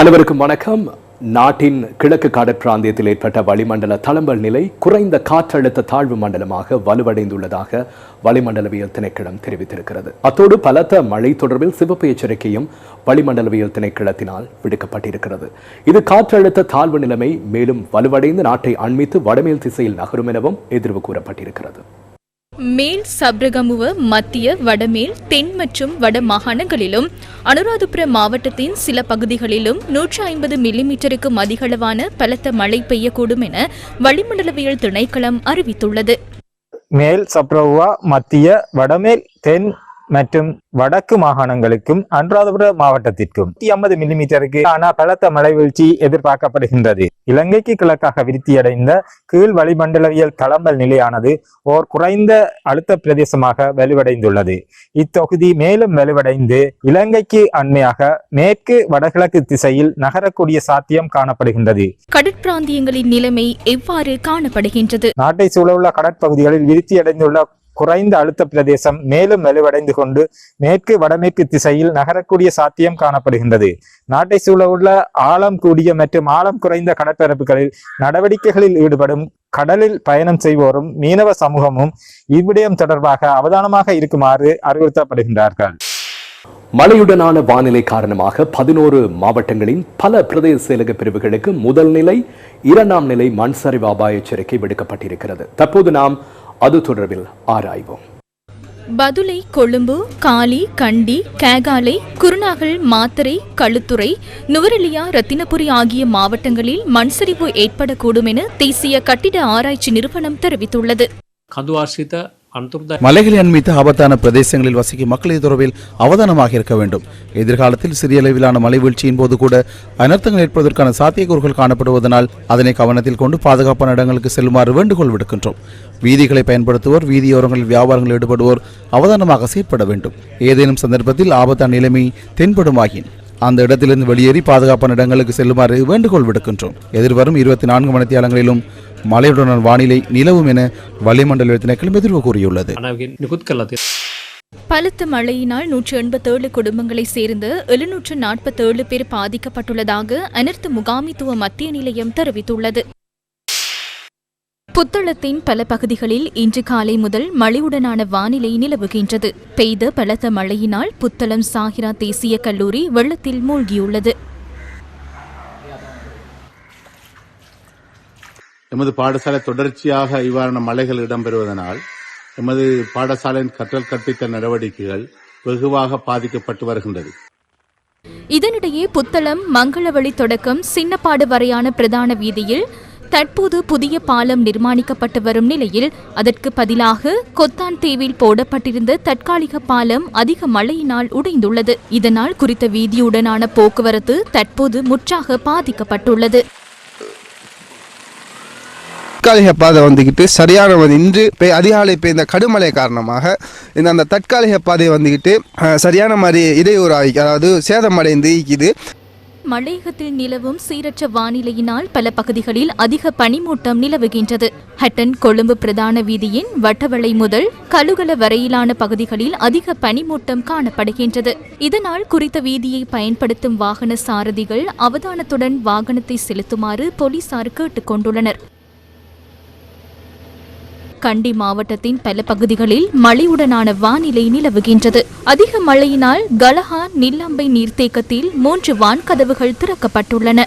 அனைவருக்கும் வணக்கம். நாட்டின் கிழக்கு கடற்பிராந்தியத்தில் ஏற்பட்ட வளிமண்டல தளம்பல் நிலை குறைந்த காற்றழுத்த தாழ்வு மண்டலமாக வலுவடைந்துள்ளதாக வளிமண்டலவியல் திணைக்களம் தெரிவித்திருக்கிறது. அத்தோடு பலத்த மழை தொடர்பில் சிவப்பு எச்சரிக்கையும் வளிமண்டலவியல் திணைக்களத்தினால் விடுக்கப்பட்டிருக்கிறது. இது காற்றழுத்த தாழ்வு நிலைமை மேலும் வலுவடைந்து நாட்டை அண்மித்து வடமேல் திசையில் நகரும் எனவும் எதிர்வு கூறப்பட்டிருக்கிறது. மேல் சப்ரகமுவ மத்திய வடமேல் தென் மற்றும் வட மாகாணங்களிலும் அனுராதபுர மாவட்டத்தின் சில பகுதிகளிலும் நூற்றி ஐம்பது மில்லிமீட்டருக்கும் அதிகளவான பலத்த மழை பெய்யக்கூடும் என வளிமண்டலவியல் திணைக்களம் அறிவித்துள்ளது. மேல் சப்ரவுவா மத்திய வடமேல் தென் மற்றும் வடக்கு மாகாணங்களுக்கும் அனுராதபுர மாவட்டத்திற்கும் ஐம்பது மில்லிமீட்டருக்கு ஆன பலத்த மழை வீழ்ச்சி எதிர்பார்க்கப்படுகின்றது. இலங்கைக்கு கிழக்காக விருத்தியடைந்த கீழ் வளிமண்டலவியல் தளம்பல் நிலையானது ஓர் குறைந்த அழுத்த பிரதேசமாக வலுவடைந்துள்ளது. இத்தொகுதி மேலும் வலுவடைந்து இலங்கைக்கு அண்மையாக மேற்கு வடகிழக்கு திசையில் நகரக்கூடிய சாத்தியம் காணப்படுகின்றது. கடற்பிராந்தியங்களின் நிலைமை எவ்வாறு காணப்படுகின்றது? நாட்டை சூழவுள்ள கடற்பகுதிகளில் விருத்தியடைந்துள்ள குறைந்த அழுத்த பிரதேசம் மேலும் வலுவடைந்து கொண்டு மேற்கு வடமேற்கு திசையில் நகரக்கூடிய சாத்தியம் காணப்படுகின்றது. நாட்டை சூழவுள்ள ஆழம் கூடிய மற்றும் ஆழம் குறைந்த கடற்பரப்புகளில் நடவடிக்கைகளில் ஈடுபடும் கடலில் பயணம் செய்வோரும் மீனவ சமூகமும் இவ்விடயம் தொடர்பாக அவதானமாக இருக்குமாறு அறிவுறுத்தப்படுகின்றார்கள். மழையுடனான வானிலை காரணமாக பதினோரு மாவட்டங்களின் பல பிரதேச செயலக பிரிவுகளுக்கு முதல் நிலை இரண்டாம் நிலை மண் சரிவு அபாய எச்சரிக்கை விடுக்கப்பட்டிருக்கிறது. தற்போது நாம் அது தொடர்பில் ஆராய்வோம். பதுளை கொழும்பு காலி கண்டி கேகாலை குருநாகல் மாத்தரை களுத்துறை நுவரெலியா ரத்தினபுரி ஆகிய மாவட்டங்களில் மண்சரிவு ஏற்படக்கூடும் என தேசிய கட்டிட ஆராய்ச்சி நிறுவனம் தெரிவித்துள்ளது. கந்துவாசித மலைகளின் மீது ஆபத்தான பிரதேசங்களில் வசிக்கும் மக்கள் தொடர்பில் அவதானமாக இருக்க வேண்டும். எதிர்காலத்தில் சிறிய அளவிலான மலை வீழ்ச்சியின் போது கூட அனர்த்தங்கள் ஏற்படுவதற்கான சாத்தியக்கூறுகள் காணப்படுவதனால் அதனை கவனத்தில் கொண்டு பாதுகாப்பான இடங்களுக்கு செல்லுமாறு வேண்டுகோள் விடுக்கின்றோம். வீதிகளை பயன்படுத்துவோர் வீதியோரங்களில் வியாபாரங்களில் ஈடுபடுவோர் அவதானமாக செயற்பட வேண்டும். ஏதேனும் சந்தர்ப்பத்தில் ஆபத்தான நிலைமை தென்படுமாயின் அந்த இடத்திலிருந்து வெளியேறி பாதுகாப்பான இடங்களுக்கு செல்லுமாறு வேண்டுகோள் விடுக்கின்றோம். எதிர்வரும் இருபத்தி நான்கு மணித்தியாலங்களிலும் மழையுடனான வானிலை நிலவும் என வளிமண்டல திணைக்களம் எதிர்வு கூறியுள்ளது. பலத்த மழையினால் நூற்று எண்பத்தேழு குடும்பங்களை சேர்ந்த எழுநூற்று நாற்பத்தேழு பேர் பாதிக்கப்பட்டுள்ளதாக அனர்த்த முகாமித்துவ மத்திய நிலையம் தெரிவித்துள்ளது. புத்தளத்தின் பல பகுதிகளில் இன்று காலை முதல் மழையுடனான வானிலை நிலவுகின்றது. பெய்த பலத்த மழையினால் புத்தளம் சாகிரா தேசிய கல்லூரி வெள்ளத்தில் மூழ்கியுள்ளது. எமது பாடசாலை தொடர்ச்சியாக இவ்வாறான மலைகள் இடம்பெறுவதனால் எமது பாடசாலையின் கற்றல் கற்பித்த நடவடிக்கைகள் வெகுவாக பாதிக்கப்பட்டு வருகின்றது. இதனிடையே புத்தளம் மங்களவழி தொடக்கம் சின்னப்பாடு வரையான பிரதான வீதியில் தற்போது புதிய பாலம் நிர்மாணிக்கப்பட்டு வரும் நிலையில் அதற்கு பதிலாக கொத்தான் தீவில் போடப்பட்டிருந்த தற்காலிக பாலம் அதிக மழையினால் உடைந்துள்ளது. இதனால் குறித்த வீதியுடனான போக்குவரத்து தற்போது முற்றாக பாதிக்கப்பட்டுள்ளது. தற்காலிக பாதை வந்துக்கிட்டு சரியான வந்து இன்று அதிகாலை பெய்த கடுமழை காரணமாக இந்த அந்த தற்காலிக பாதை வந்துக்கிட்டு சரியான மாதிரி இடையூறாகி அதாவது சேதமடைந்து இருக்குது. மலையகத்தில் நிலவும் சீரற்ற வானிலையினால் பல பகுதிகளில் அதிக பனிமூட்டம் நிலவுகின்றது. ஹட்டன் கொழும்பு பிரதான வீதியின் வட்டவளை முதல் கழுகல வரையிலான பகுதிகளில் அதிக பனிமூட்டம் காணப்படுகின்றது. இதனால் குறித்த வீதியை பயன்படுத்தும் வாகன சாரதிகள் அவதானத்துடன் வாகனத்தை செலுத்துமாறு போலீசார் கேட்டுக் கொண்டுள்ளனர் கண்டி மாவட்டத்தின் பல பகுதிகளில் மழையுடனான வானிலை நிலவுகின்றது. அதிக மழையினால் கலஹா நில்லம்பை நீர்த்தேக்கத்தில் மூன்று வான்கதவுகள் திறக்கப்பட்டுள்ளன.